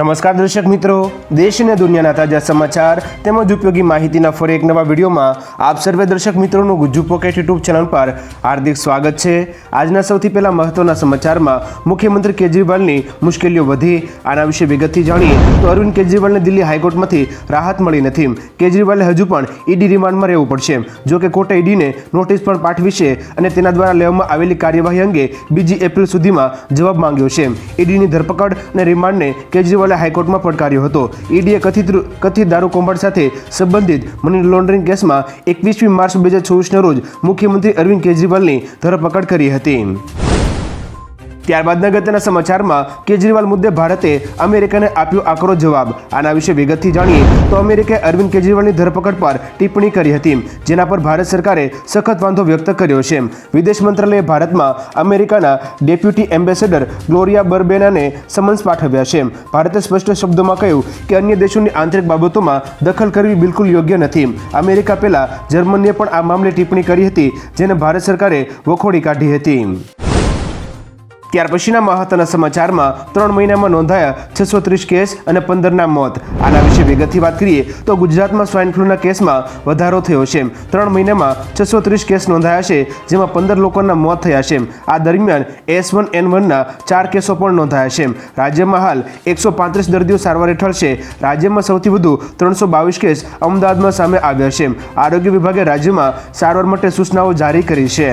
નમસ્કાર દર્શક મિત્રો. દેશ અને દુનિયાના તાજા સમાચાર તેમજ ઉપયોગી માહિતીના ફરી એક નવા વિડીયોમાં આપ સર્વે દર્શક મિત્રોનું ગુજ્જુ પોકેટ યુટ્યુબ ચેનલ પર હાર્દિક સ્વાગત છે. આજના સૌથી પહેલા મહત્વના સમાચારમાં મુખ્યમંત્રી કેજરીવાલની મુશ્કેલીઓ વધી. આના વિશે વિગતથી જાણીએ તો અરવિંદ કેજરીવાલને દિલ્હી હાઈકોર્ટમાંથી રાહત મળી નથી. કેજરીવાલે હજુ પણ ઈડી રિમાન્ડમાં રહેવું પડશે. જો કે કોર્ટે ઈડીને નોટિસ પણ પાઠવી છે અને તેના દ્વારા લેવામાં આવેલી કાર્યવાહી અંગે બીજી એપ્રિલ સુધીમાં જવાબ માંગ્યો છે. ઈડીની ધરપકડ અને રિમાન્ડને કેજરીવાલે હાઈકોર્ટમાં પડકાર્યો હતો. ઈડીએ કથિત કથિત દારૂ કૌભાંડ સાથે સંબંધિત મની લોન્ડરિંગ કેસમાં એકવીસમી માર્ચ બે હજાર ચોવીસના રોજ મુખ્યમંત્રી અરવિંદ કેજરીવાલની ધરપકડ કરી હતી. ત્યારબાદ અગત્યના સમાચારમાં કેજરીવાલ મુદ્દે ભારતે અમેરિકાને આપ્યો આકરો જવાબ. આના વિશે વિગતથી જાણીએ તો અમેરિકાએ અરવિંદ કેજરીવાલની ધરપકડ પર ટિપ્પણી કરી હતી, જેના પર ભારત સરકારે સખત વાંધો વ્યક્ત કર્યો છે. વિદેશ મંત્રાલયે ભારતમાં અમેરિકાના ડેપ્યુટી એમ્બેસેડર ગ્લોરિયા બર્બેનાને સમન્સ પાઠવ્યા છે. ભારતે સ્પષ્ટ શબ્દોમાં કહ્યું કે અન્ય દેશોની આંતરિક બાબતોમાં દખલ કરવી બિલકુલ યોગ્ય નથી. અમેરિકા પહેલા જર્મનીએ પણ આ મામલે ટિપ્પણી કરી હતી, જેને ભારત સરકારે વખોડી કાઢી હતી. ત્યાર પછીના મહત્વના સમાચારમાં ત્રણ મહિનામાં નોંધાયા છસો ત્રીસ કેસ અને પંદરના મોત. આના વિશે વિગતથી વાત કરીએ તો ગુજરાતમાં સ્વાઇન ફ્લૂના કેસમાં વધારો થયો છે. ત્રણ મહિનામાં છસો ત્રીસ કેસ નોંધાયા છે, જેમાં પંદર લોકોના મોત થયા છે. આ દરમિયાન એસ વન એન વનના ચાર કેસો પણ નોંધાયા છે. રાજ્યમાં હાલ એકસો પાંત્રીસ દર્દીઓ સારવાર હેઠળ છે. રાજ્યમાં સૌથી વધુ ત્રણસો બાવીસ કેસ અમદાવાદમાં સામે આવ્યા છે. આરોગ્ય વિભાગે રાજ્યમાં સારવાર માટે સૂચનાઓ જારી કરી છે.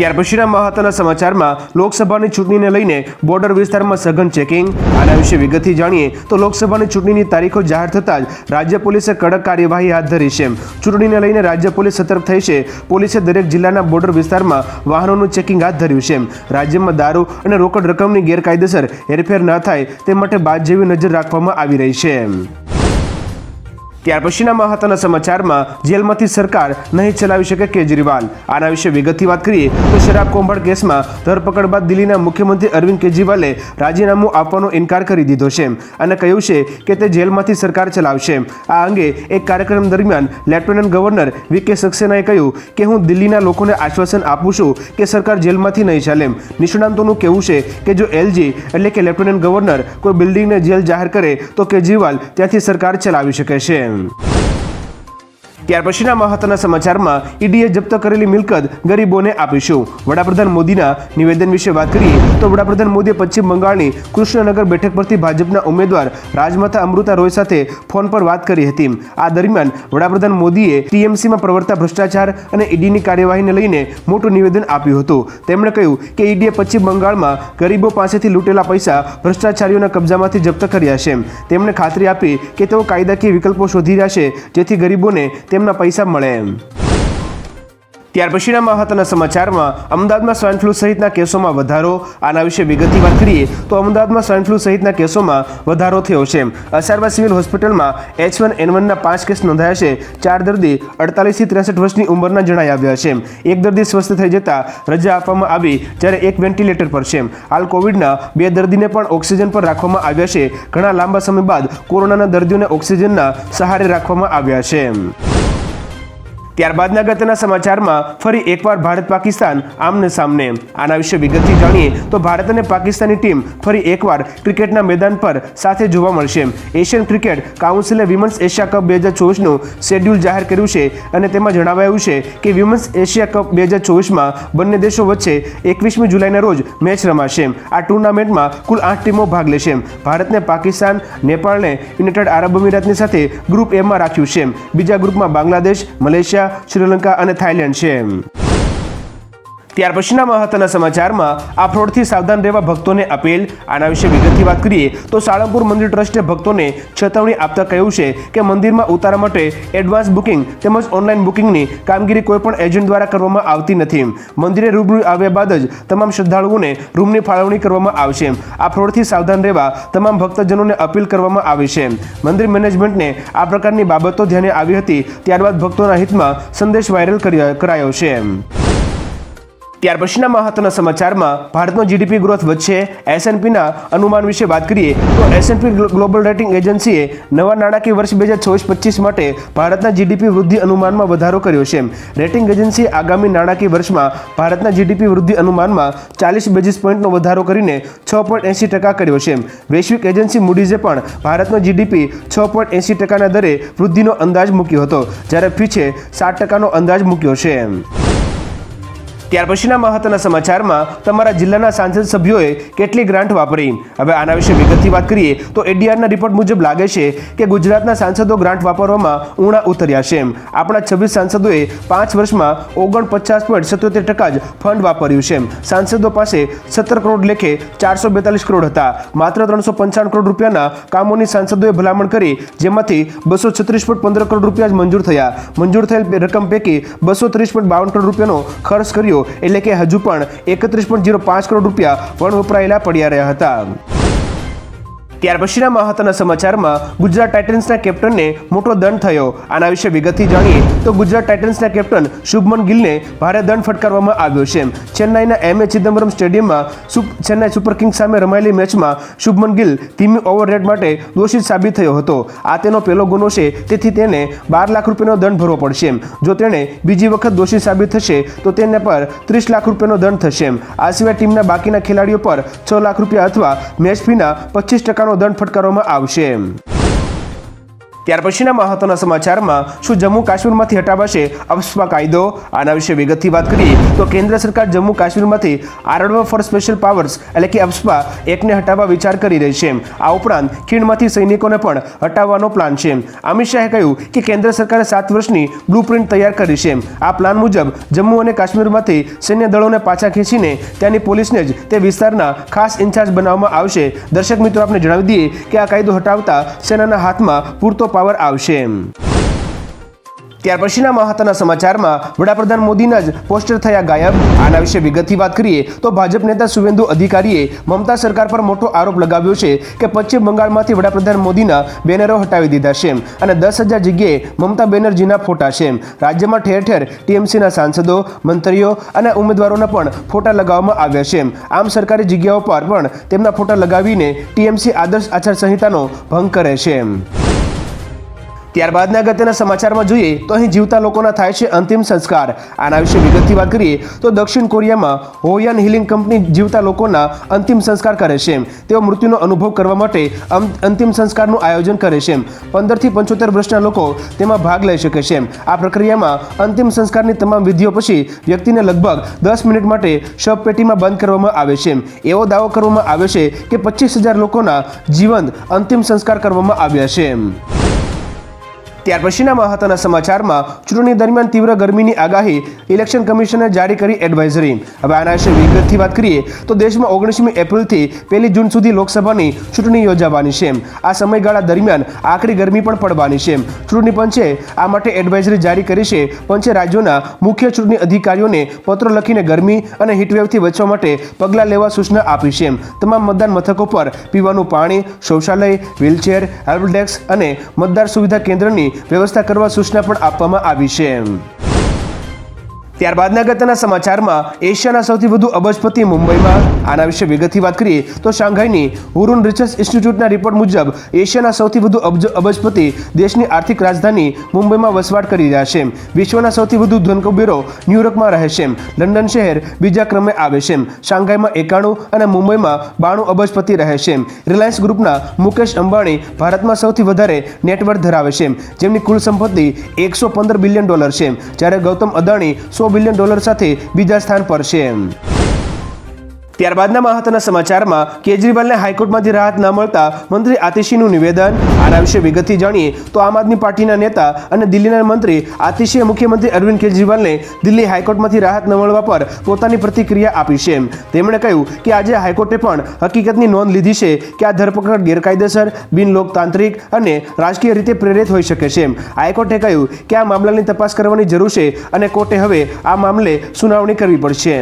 ત્યાર પછીના મહત્વના સમાચારમાં લોકસભાની ચૂંટણીને લઈને બોર્ડર વિસ્તારમાં સઘન ચેકિંગ. આના વિશે વિગતથી જાણીએ તો લોકસભાની ચૂંટણીની તારીખો જાહેર થતાં જ રાજ્ય પોલીસે કડક કાર્યવાહી હાથ ધરી છે. ચૂંટણીને લઈને રાજ્ય પોલીસ સતર્ક થઈ છે. પોલીસે દરેક જિલ્લાના બોર્ડર વિસ્તારમાં વાહનોનું ચેકિંગ હાથ ધર્યું છે. રાજ્યમાં દારૂ અને રોકડ રકમની ગેરકાયદેસર હેરફેર ન થાય તે માટે બાદ જેવી નજર રાખવામાં આવી રહી છે. ત્યાર પછીના મહત્વના સમાચારમાં જેલમાંથી સરકાર નહીં ચલાવી શકે કેજરીવાલ. આના વિશે વિગતથી વાત કરીએ તો શરાબ કૌભાંડ કેસમાં ધરપકડ બાદ દિલ્હીના મુખ્યમંત્રી અરવિંદ કેજરીવાલે રાજીનામું આપવાનો ઇનકાર કરી દીધો છે અને કહ્યું છે કે તે જેલમાંથી સરકાર ચલાવશે. આ અંગે એક કાર્યક્રમ દરમિયાન લેફ્ટનન્ટ ગવર્નર વી કે સક્સેનાએ કહ્યું કે હું દિલ્હીના લોકોને આશ્વાસન આપું છું કે સરકાર જેલમાંથી નહીં ચાલે. નિષ્ણાંતોનું કહેવું છે કે જો એલજી એટલે કે લેફ્ટનન્ટ ગવર્નર કોઈ બિલ્ડિંગને જેલ જાહેર કરે તો કેજરીવાલ ત્યાંથી સરકાર ચલાવી શકે છે. time. ત્યાર પછીના મહત્વના સમાચારમાં ઈડીએ જપ્ત કરેલી મિલકત ગરીબોને આપીશું. વડાપ્રધાન મોદીના નિવેદન વિશે વાત કરીએ તો વડાપ્રધાન મોદીએ પશ્ચિમ બંગાળની કૃષ્ણનગર બેઠક પરથી ભાજપના ઉમેદવાર રાજમાતા અમૃતા રોય સાથે ફોન પર વાત કરી હતી. આ દરમિયાન વડાપ્રધાન મોદીએ ટીએમસીમાં પ્રવર્તા ભ્રષ્ટાચાર અને ઈડીની કાર્યવાહીને લઈને મોટું નિવેદન આપ્યું હતું. તેમણે કહ્યું કે ઈડીએ પશ્ચિમ બંગાળમાં ગરીબો પાસેથી લૂંટેલા પૈસા ભ્રષ્ટાચારીઓના કબજામાંથી જપ્ત કર્યા છે. તેમણે ખાતરી આપી કે તેઓ કાયદાકીય વિકલ્પો શોધી રહ્યા છે જેથી ગરીબોને તેમના પૈસા મળે ત્યાર પછીના મહત્વના સમાચારમાં અમદાવાદમાં સ્વાઇન ફ્લૂ સહિતના કેસોમાં વધારો. આના વિશે વિગતની વાત કરીએ તો અમદાવાદમાં સ્વાઇન ફ્લૂ સહિતના કેસોમાં વધારો થયો છે. અસારવા સિવિલ હોસ્પિટલમાં એચ વન એન વનના પાંચ કેસ નોંધાયા છે. ચાર દર્દી અડતાલીસથી ત્રેસઠ વર્ષની ઉંમરના જણાઈ આવ્યા છે. એક દર્દી સ્વસ્થ થઈ જતા રજા આપવામાં આવી જ્યારે એક વેન્ટિલેટર પર છે. હાલ કોવિડના બે દર્દીને પણ ઓક્સિજન પર રાખવામાં આવ્યા છે. ઘણા લાંબા સમય બાદ કોરોનાના દર્દીઓને ઓક્સિજનના સહારે રાખવામાં આવ્યા છે. ત્યારબાદના ગતના સમાચારમાં ફરી એકવાર ભારત પાકિસ્તાન આમને સામને. આના વિશે વિગતથી જાણીએ તો ભારત અને પાકિસ્તાની ટીમ ફરી એકવાર ક્રિકેટના મેદાન પર સાથે જોવા મળશે. એશિયન ક્રિકેટ કાઉન્સિલે વિમન્સ એશિયા કપ બે હજાર ચોવીસનું શેડ્યુલ જાહેર કર્યું છે અને તેમાં જણાવાયું છે કે વિમન્સ એશિયા કપ બે હજાર ચોવીસમાં બંને દેશો વચ્ચે એકવીસમી જુલાઈના રોજ મેચ રમાશે. આ ટુર્નામેન્ટમાં કુલ આઠ ટીમો ભાગ લેશે. ભારતને પાકિસ્તાન, નેપાળને યુનાઇટેડ આરબ અમીરાતની સાથે ગ્રુપ એમાં રાખ્યું છે. બીજા ગ્રુપમાં બાંગ્લાદેશ, મલેશિયા શ્રીલંકા અને થાઇલેન્ડ છે. ત્યાર પછીના મહત્વના સમાચારમાં આ ફ્રોડથી સાવધાન રહેવા ભક્તોને અપીલ. આના વિશે વિગતથી વાત કરીએ તો સાળંગપુર મંદિર ટ્રસ્ટે ભક્તોને ચેતવણી આપતા કહ્યું છે કે મંદિરમાં ઉતારા માટે એડવાન્સ બુકિંગ તેમજ ઓનલાઈન બુકિંગની કામગીરી કોઈપણ એજન્ટ દ્વારા કરવામાં આવતી નથી. મંદિરે રૂબરૂ આવ્યા બાદ જ તમામ શ્રદ્ધાળુઓને રૂમની ફાળવણી કરવામાં આવશે. આ ફ્રોડથી સાવધાન રહેવા તમામ ભક્તજનોને અપીલ કરવામાં આવી છે. મંદિર મેનેજમેન્ટને આ પ્રકારની બાબતો ધ્યાને આવી હતી, ત્યારબાદ ભક્તોના હિતમાં સંદેશ વાયરલ કર્યા- છે. ત્યાર પછીના મહત્વના સમાચારમાં ભારતનો જીડીપી ગ્રોથ વધશે. એસએનપીના અનુમાન વિશે વાત કરીએ તો એસએનપી ગ્લોબલ રેટિંગ એજન્સીએ નવા નાણાકીય વર્ષ બે હજાર ચોવીસ પચીસ માટે ભારતના જીડીપી વૃદ્ધિ અનુમાનમાં વધારો કર્યો છે. રેટિંગ એજન્સીએ આગામી નાણાકીય વર્ષમાં ભારતના જીડીપી વૃદ્ધિ અનુમાનમાં ચાલીસ બેઝિસ પોઈન્ટનો વધારો કરીને છ પોઈન્ટ એંસી ટકા કર્યો છે. વૈશ્વિક એજન્સી મૂડીઝે પણ ભારતનો જીડીપી છ પોઈન્ટ એંસી ટકાના દરે વૃદ્ધિનો અંદાજ મૂક્યો હતો, જ્યારે ફીચે સાત ટકાનો અંદાજ મૂક્યો છે. ત્યાર પછીના મહત્વના સમાચારમાં તમારા જિલ્લાના સાંસદ સભ્યોએ કેટલી ગ્રાન્ટ વાપરી? હવે આના વિશે વિગતથી વાત કરીએ તો એડીઆરના રિપોર્ટ મુજબ લાગે છે કે ગુજરાતના સાંસદો ગ્રાન્ટ વાપરવામાં ઊણા ઉતર્યા છે. આપણા છવ્વીસ સાંસદોએ પાંચ વર્ષમાં ઓગણપચાસ પોઈન્ટ સત્યોતેર ટકા જ ફંડ વાપર્યું છે. સાંસદો પાસે સત્તર કરોડ લેખે ચારસો બેતાલીસ કરોડ હતા. માત્ર ત્રણસો પંચાવન કરોડ રૂપિયાના કામોની સાંસદોએ ભલામણ કરી, જેમાંથી બસો છત્રીસ પોઈન્ટ પંદર કરોડ રૂપિયા જ મંજૂર થયા. મંજૂર થયેલ રકમ પૈકી બસો ત્રીસ પોઈન્ટ બાવન કરોડ રૂપિયાનો ખર્ચ કર્યો એટલે કે હજુ પણ એકત્રીસ પોઈન્ટ જીરો પાંચ કરોડ રૂપિયા વણ વપરાયેલા પડ્યા રહ્યા હતા. ત્યાર પછીના મહત્વના સમાચારમાં ગુજરાત ટાઇટન્સના કેપ્ટનને મોટો દંડ થયો. આના વિશે વિગતથી જાણીએ તો ગુજરાત ટાઇટન્સના કેપ્ટન શુભમન ગિલને ભારે દંડ ફટકારવામાં આવ્યો છે. ચેન્નાઈના એમ એ ચિદમ્બરમ સ્ટેડિયમમાં ચેન્નાઈ સુપર કિંગ્સ સામે રમાયેલી મેચમાં શુભમન ગિલ ધીમી ઓવર રેટ માટે દોષિત સાબિત થયો હતો. આ તેનો પહેલો ગુનો છે, તેથી તેને બાર લાખ રૂપિયાનો દંડ ભરવો પડશે. જો તેણે બીજી વખત દોષિત સાબિત થશે, તો તેને પર ત્રીસ લાખ રૂપિયાનો દંડ થશે. આ સિવાય ટીમના બાકીના ખેલાડીઓ પર છ લાખ રૂપિયા અથવા મેચ ફીના પચીસ ટકાનો દંડ ફટકારવામાં આવશે. ત્યાર પછીના મહત્વના સમાચારમાં શું જમ્મુ કાશ્મીરમાંથી હટાવાશે અફસ્પા કાયદો? આના વિશે વિગતથી વાત કરીએ તો કેન્દ્ર સરકાર જમ્મુ કાશ્મીરમાંથી આરડવા ફોર સ્પેશિયલ પાવર્સ એટલે કે અફસ્પા એકને હટાવવા વિચાર કરી રહી છે. આ ઉપરાંત ખીણમાંથી સૈનિકોને પણ હટાવવાનો પ્લાન છે. અમિત શાહે કહ્યું કે કેન્દ્ર સરકારે સાત વર્ષની બ્લુપ્રિન્ટ તૈયાર કરી છે. આ પ્લાન મુજબ જમ્મુ અને કાશ્મીરમાંથી સૈન્ય દળોને પાછા ખેંચીને ત્યાંની પોલીસને જ તે વિસ્તારના ખાસ ઇન્ચાર્જ બનાવવામાં આવશે. દર્શક મિત્રો, આપને જણાવી દઈએ કે આ કાયદો હટાવતા સેનાના હાથમાં પૂરતો પાવર આવશે ત્યાર પછીના મહત્વના સમાચારમાં વડાપ્રધાન મોદીના જ પોસ્ટર થયા ગાયબ. આના વિશે વિગતથી વાત કરીએ તો ભાજપ નેતા સુવેન્દુ અધિકારીએ મમતા સરકાર પર મોટો આરોપ લગાવ્યો છે કે પશ્ચિમ બંગાળમાંથી વડાપ્રધાન મોદીના બેનરો હટાવી દીધા છે અને દસ હજાર જગ્યાએ મમતા બેનર્જીના ફોટા છે રાજ્યમાં ઠેર ઠેર ટીએમસીના સાંસદો, મંત્રીઓ અને ઉમેદવારોના પણ ફોટા લગાવવામાં આવ્યા છે આમ સરકારી જગ્યાઓ પર પણ તેમના ફોટા લગાવીને ટીએમસી આદર્શ આચારસંહિતાનો ભંગ કરે છે ત્યારબાદના અગત્યના સમાચારમાં જોઈએ તો અહીં જીવતા લોકોના થાય છે અંતિમ સંસ્કાર. આના વિશે વિગતથી વાત કરીએ તો દક્ષિણ કોરિયામાં હોયન હિલિંગ કંપની જીવતા લોકોના અંતિમ સંસ્કાર કરે છે. તેઓ મૃત્યુનો અનુભવ કરવા માટે અંતિમ સંસ્કારનું આયોજન કરે છે. પંદરથી પંચોતેર વર્ષના લોકો તેમાં ભાગ લઈ શકે છે. આ પ્રક્રિયામાં અંતિમ સંસ્કારની તમામ વિધિઓ પછી વ્યક્તિને લગભગ દસ મિનિટ માટે શબપેટીમાં બંધ કરવામાં આવે છે. એવો દાવો કરવામાં આવે છે કે પચીસ હજાર લોકોના જીવંત અંતિમ સંસ્કાર કરવામાં આવ્યા છે. ત્યાર પછીના મહત્વના સમાચારમાં ચૂંટણી દરમિયાન તીવ્ર ગરમીની આગાહી ઇલેક્શન કમિશને જારી કરી એડવાઇઝરી. હવે આના વિશે વિગતથી વાત કરીએ તો દેશમાં ઓગણીસમી એપ્રિલથી પહેલી જૂન સુધી લોકસભાની ચૂંટણી યોજાવાની છે. આ સમયગાળા દરમિયાન આકરી ગરમી પણ પડવાની છે. ચૂંટણી પંચે આ માટે એડવાઇઝરી જારી કરી છે. પંચે રાજ્યોના મુખ્ય ચૂંટણી અધિકારીઓને પત્રો લખીને ગરમી અને હીટવેવથી બચવા માટે પગલાં લેવા સૂચના આપી છે. તમામ મતદાન મથકો પર પીવાનું પાણી, શૌચાલય, વ્હીલચેર હેલ્પ ડેસ્ક અને મતદાર સુવિધા કેન્દ્રની વ્યવસ્થા કરવા સૂચના પણ આપવામાં આવી છે. ત્યારબાદના અગત્યના સમાચારમાં એશિયાના સૌથી વધુ અબજપતિ મુંબઈમાં. આના વિશે વિગતથી વાત કરીએ તો શાંઘાઈની હુરુન રિસર્ચ ઇન્સ્ટિટ્યૂટના રિપોર્ટ મુજબ એશિયાના સૌથી વધુ અબજ અબજપતિ દેશની આર્થિક રાજધાની મુંબઈમાં વસવાટ કરી રહ્યા છે. વિશ્વના સૌથી વધુ ધનકુબેરો ન્યુયોર્કમાં રહે છે. લંડન શહેર બીજા ક્રમે આવે છે. શાંઘાઈમાં એકાણું અને મુંબઈમાં બાણું અબજપતિ રહે છે. રિલાયન્સ ગ્રુપના મુકેશ અંબાણી ભારતમાં સૌથી વધારે નેટવર્ક ધરાવે છે. જેમની કુલ સંપત્તિ એકસો પંદર બિલિયન ડોલર છે. જ્યારે ગૌતમ અદાણી સો બિલિયન ડોલર સાથે બીજા સ્થાન પર છે. ત્યારબાદના મહત્વના સમાચારમાં કેજરીવાલને હાઈકોર્ટમાંથી રાહત ન મળતા મંત્રી આતિશીનું નિવેદન. આના વિશે વિગતથી જાણીએ તો આમ આદમી પાર્ટીના નેતા અને દિલ્હીના મંત્રી આતિશીએ મુખ્યમંત્રી અરવિંદ કેજરીવાલને દિલ્હી હાઈકોર્ટમાંથી રાહત ન મળવા પર પોતાની પ્રતિક્રિયા આપી છે. તેમણે કહ્યું કે આજે હાઈકોર્ટે પણ હકીકતની નોંધ લીધી છે કે આ ધરપકડ ગેરકાયદેસર બિનલોકતાંત્રિક અને રાજકીય રીતે પ્રેરિત હોઈ શકે છે. હાઈકોર્ટે કહ્યું કે આ મામલાની તપાસ કરવાની જરૂર છે અને કોર્ટે હવે આ મામલે સુનાવણી કરવી પડશે.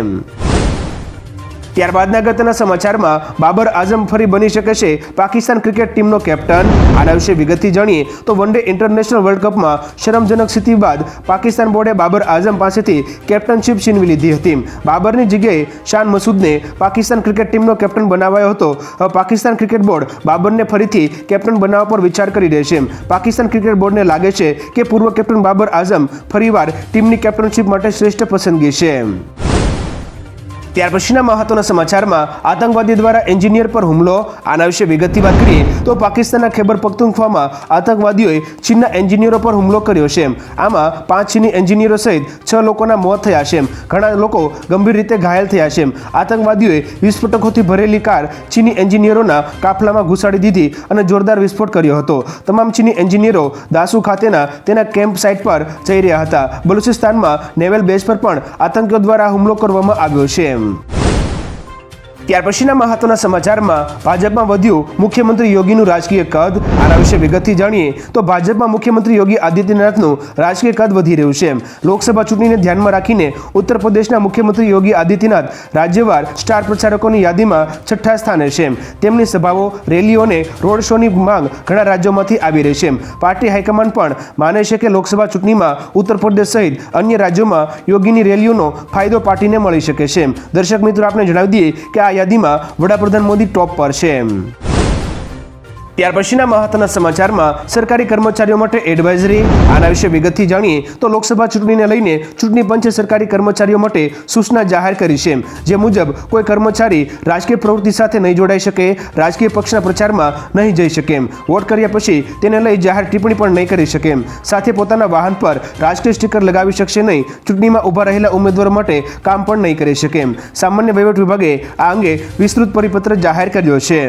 ત્યારબાદના અગત્યના સમાચારમાં બાબર આઝમ ફરી બની શકે છે પાકિસ્તાન ક્રિકેટ ટીમનો કેપ્ટન. આના વિશે વિગતથી જાણીએ તો વન ડે ઇન્ટરનેશનલ વર્લ્ડ કપમાં શરમજનક સ્થિતિ બાદ પાકિસ્તાન બોર્ડે બાબર આઝમ પાસેથી કેપ્ટનશીપ છીનવી લીધી હતી. બાબરની જગ્યાએ શાન મસૂદને પાકિસ્તાન ક્રિકેટ ટીમનો કેપ્ટન બનાવાયો હતો. પાકિસ્તાન ક્રિકેટ બોર્ડ બાબરને ફરીથી કેપ્ટન બનાવવા પર વિચાર કરી રહેશે પાકિસ્તાન ક્રિકેટ બોર્ડને લાગે છે કે પૂર્વ કેપ્ટન બાબર આઝમ ફરીવાર ટીમની કેપ્ટનશીપ માટે શ્રેષ્ઠ પસંદગી છે. ત્યાર પછીના મહત્વના સમાચારમાં આતંકવાદી દ્વારા એન્જિનિયર પર હુમલો, આના વિશે વિગતથી વાત કરીએ તો પાકિસ્તાનના ખેબર પખ્તુનખ્વામાં આતંકવાદીઓએ ચીનના એન્જિનિયરો પર હુમલો કર્યો છે આમાં પાંચ ચીની એન્જિનિયરો સહિત છ લોકોના મોત થયા છે ઘણા લોકો ગંભીર રીતે ઘાયલ થયા છે આતંકવાદીઓએ વિસ્ફોટકોથી ભરેલી કાર ચીની એન્જિનિયરોના કાફલામાં ઘુસાડી દીધી અને જોરદાર વિસ્ફોટ કર્યો હતો. તમામ ચીની એન્જિનિયરો દાસુ ખાતેના તેના કેમ્પ સાઇટ પર જઈ રહ્યા હતા. બલુચિસ્તાનમાં નેવલ બેઝ પર પણ આતંકીઓ દ્વારા હુમલો કરવામાં આવ્યો છે Mm. ત્યાર પછીના મહત્વના સમાચારમાં ભાજપમાં વધ્યું મુખ્યમંત્રી યોગીનું રાજકીય કદ. આના વિશે વિગતથી જાણીએ તો ભાજપમાં મુખ્યમંત્રી યોગી આદિત્યનાથનું રાજકીય કદ વધી રહ્યું છે લોકસભા ચૂંટણીને ધ્યાનમાં રાખીને ઉત્તર પ્રદેશના મુખ્યમંત્રી યોગી આદિત્યનાથ રાજ્યવાર સ્ટાર પ્રચારકોની યાદીમાં છઠ્ઠા સ્થાને છે તેમની સભાઓ, રેલીઓ અને રોડ શોની માંગ ઘણા રાજ્યોમાંથી આવી રહી છે પાર્ટી હાઈકમાન્ડ પણ માને છે કે લોકસભા ચૂંટણીમાં ઉત્તર પ્રદેશ સહિત અન્ય રાજ્યોમાં યોગીની રેલીઓનો ફાયદો પાર્ટીને મળી શકે છે દર્શક મિત્રો આપણે જણાવી દઈએ કે આ યાદીમાં વડાપ્રધાન મોદી ટોપ પર છે. ત્યાર પછીના મહત્વના સમાચારમાં સરકારી કર્મચારીઓ માટે એડવાઇઝરી આના વિશે વિગતથી જાણીએ તો લોકસભા ચૂંટણીને લઈને ચૂંટણી પંચે સરકારી કર્મચારીઓ માટે સૂચના જાહેર કરી છે. જે મુજબ, કોઈ કર્મચારી રાજકીય પ્રવૃત્તિ સાથે નહીં જોડાઈ શકે, રાજકીય પક્ષના પ્રચારમાં નહીં જઈ શકે. એમ વોટ કર્યા પછી તેને લઈ જાહેર ટિપ્પણી પણ નહીં કરી શકે. એમ સાથે પોતાના વાહન પર રાજકીય સ્ટીકર લગાવી શકશે નહીં. ચૂંટણીમાં ઊભા રહેલા ઉમેદવારો માટે કામ પણ નહીં કરી શકે. એમ સામાન્ય વહીવટ વિભાગે આ અંગે વિસ્તૃત પરિપત્ર જાહેર કર્યો છે.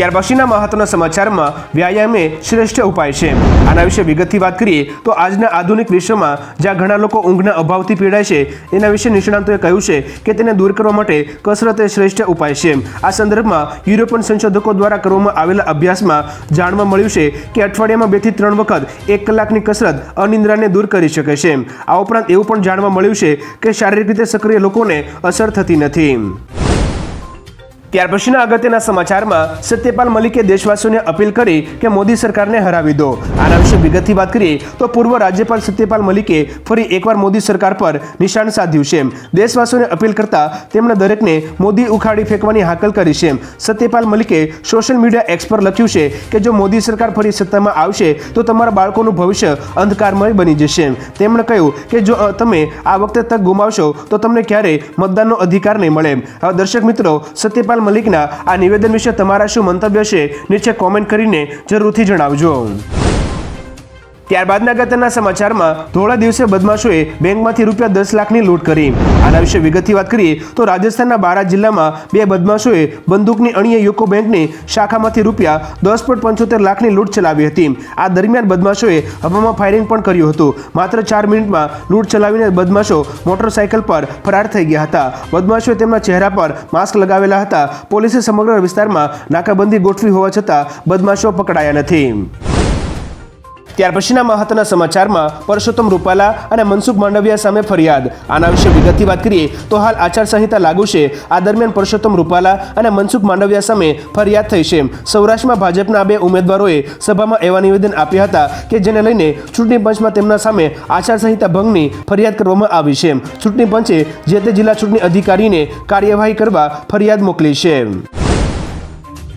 ત્યાર પછીના મહત્વના સમાચારમાં વ્યાયામ એ શ્રેષ્ઠ ઉપાય છે. આના વિશે વિગતથી વાત કરીએ તો આજના આધુનિક વિશ્વમાં જ્યાં ઘણા લોકો ઊંઘના અભાવથી પીડાય છે, એના વિશે નિષ્ણાંતોએ કહ્યું છે કે તેને દૂર કરવા માટે કસરત એ શ્રેષ્ઠ ઉપાય છે. આ સંદર્ભમાં યુરોપિયન સંશોધકો દ્વારા કરવામાં આવેલા અભ્યાસમાં જાણવા મળ્યું છે કે અઠવાડિયામાં બેથી ત્રણ વખત એક કલાકની કસરત અનિદ્રાને દૂર કરી શકે છે. આ ઉપરાંત એવું પણ જાણવા મળ્યું છે કે શારીરિક રીતે સક્રિય લોકોને અસર થતી નથી. ત્યાર પછીના અગત્યના સમાચારમાં સત્યપાલ મલિકે દેશવાસીઓને અપીલ કરી કે મોદી સરકારને હરાવી દો. આના વિશે વિગતથી વાત કરીએ તો પૂર્વ રાજ્યપાલ સત્યપાલ મલિકે ફરી એકવાર મોદી સરકાર પર નિશાન સાધ્યું છે દેશવાસીઓને અપીલ કરતા તેમણે દરેકને મોદી ઉખાડી ફેંકવાની હાકલ કરી છે સત્યપાલ મલિકે સોશિયલ મીડિયા એક્સ પર લખ્યું છે કે જો મોદી સરકાર ફરી સત્તામાં આવશે તો તમારા બાળકોનું ભવિષ્ય અંધકારમય બની જશે તેમણે કહ્યું કે જો તમે આ વખતે તક ગુમાવશો તો તમને ક્યારેય મતદાનનો અધિકાર નહીં મળે હવે દર્શક મિત્રો, સત્યપાલ મલિકના આ નિવેદન વિશે તમારા શું મંતવ્ય છે નીચે કોમેન્ટ કરીને જરૂરથી જણાવજો. ત્યારબાદના અગત્યના સમાચારમાં ધોળા દિવસે બદમાશોએ બેંકમાંથી રૂપિયા દસ લાખની લૂંટ કરી. આના વિશે વિગતથી વાત કરીએ તો રાજસ્થાનના બારા જિલ્લામાં બે બદમાશોએ બંદૂકની અણીએ યુકો બેંકની શાખામાંથી રૂપિયા દસ પોઈન્ટ પંચોતેર લાખની લૂંટ ચલાવી હતી. આ દરમિયાન બદમાશોએ હવામાં ફાયરિંગ પણ કર્યું હતું. માત્ર ચાર મિનિટમાં લૂંટ ચલાવીને બદમાશો મોટરસાયકલ પર ફરાર થઈ ગયા હતા. બદમાશોએ તેમના ચહેરા પર માસ્ક લગાવેલા હતા. પોલીસે સમગ્ર વિસ્તારમાં નાકાબંધી ગોઠવી હોવા છતાં બદમાશો પકડાયા નથી. ત્યાર પછીના મહત્વના સમાચારમાં પરસોત્તમ રૂપાલા અને મનસુખ માંડવિયા સામે ફરિયાદ. આના વિશે વિગતથી વાત કરીએ તો હાલ આચારસંહિતા લાગુ છે. આ દરમિયાન પરસોત્તમ રૂપાલા અને મનસુખ માંડવિયા સામે ફરિયાદ થઈ છે. સૌરાષ્ટ્રમાં ભાજપના બે ઉમેદવારોએ સભામાં એવા નિવેદન આપ્યા હતા કે જેને લઈને ચૂંટણી પંચમાં તેમના સામે આચારસંહિતા ભંગની ફરિયાદ કરવામાં આવી છે. ચૂંટણી પંચે જે તે જિલ્લા ચૂંટણી અધિકારીને કાર્યવાહી કરવા ફરિયાદ મોકલી છે.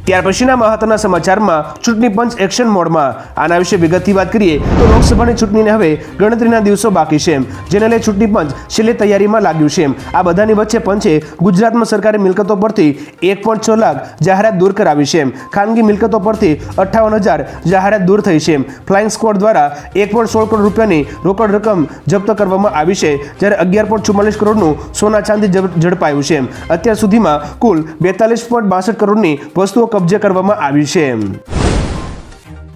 ત્યાર પછીના મહત્વના સમાચારમાં ચૂંટણી પંચ એક્શન મોડમાં. આના વિશે વિગતથી વાત કરીએ તો લોકસભાની ચૂંટણીને હવે ગણતરીના દિવસો બાકી છે જેને લઈ ચૂંટણી પંચ છેલ્લી તૈયારીમાં લાગ્યું છે આ બધાની વચ્ચે પંચે ગુજરાતમાં સરકારી મિલકતો પરથી એક પોઈન્ટ છ લાખ જાહેરાત દૂર કરાવી છે ખાનગી મિલકતો પરથી અઠ્ઠાવન હજાર જાહેરાત દૂર થઈ છે ફ્લાઇંગ સ્ક્વોડ દ્વારા એક પોઈન્ટ સોળ કરોડ રૂપિયાની રોકડ રકમ જપ્ત કરવામાં આવી છે, જ્યારે અગિયાર પોઈન્ટ ચુમ્માલીસ કરોડનું સોના ચાંદી ઝડપાયું છે અત્યાર સુધીમાં કુલ બેતાલીસ પોઈન્ટ બાસઠ કરોડની વસ્તુઓ કબજે કરવામાં આવી છે.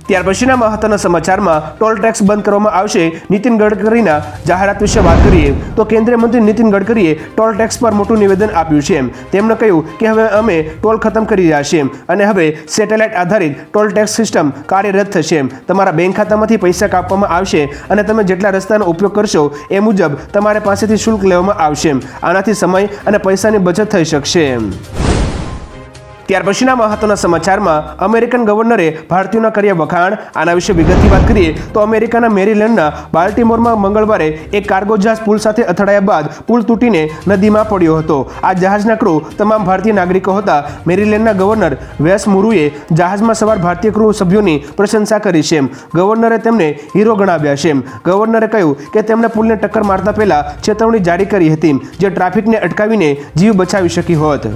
ત્યાર પછીના મહત્વના સમાચારમાં ટોલ ટેક્સ બંધ કરવામાં આવશે. નીતિન ગડકરીના જાહેરાત વિશે વાત કરીએ, તો કેન્દ્રીય મંત્રી નીતિન ગડકરીએ ટોલ ટેક્સ પર મોટું નિવેદન આપ્યું છે. તેમણે કહ્યું કે હવે અમે ટોલ ખતમ કરી રહ્યા છીએ અને હવે સેટેલાઇટ આધારિત ટોલ ટેક્સ સિસ્ટમ કાર્યરત થશે. તમારા બેંક ખાતામાંથી પૈસા કાપવામાં આવશે અને તમે જેટલા રસ્તાનો ઉપયોગ કરશો એ મુજબ તમારે પાસેથી શુલ્ક લેવામાં આવશે. આનાથી સમય અને પૈસાની બચત થઈ શકશે. ત્યાર પછીના મહત્વના સમાચારમાં અમેરિકન ગવર્નરે ભારતીયોના કર્યા વખાણ, આના વિશે વિગતથી વાત કરીએ તો અમેરિકાના મેરીલેન્ડના બાલ્ટીમોરમાં મંગળવારે એક કાર્ગો જહાજ પુલ સાથે અથડાયા બાદ પુલ તૂટીને નદીમાં પડ્યો હતો. આ જહાજના ક્રૂ તમામ ભારતીય નાગરિકો હતા. મેરીલેન્ડના ગવર્નર વેસ મુરુએ જહાજમાં સવાર ભારતીય ક્રૂ સભ્યોની પ્રશંસા કરી છે ગવર્નરે તેમને હીરો ગણાવ્યા છે ગવર્નરે કહ્યું કે તેમણે પુલને ટક્કર મારતા પહેલા ચેતવણી જારી કરી હતી જે ટ્રાફિકને અટકાવીને જીવ બચાવી શકી હોત.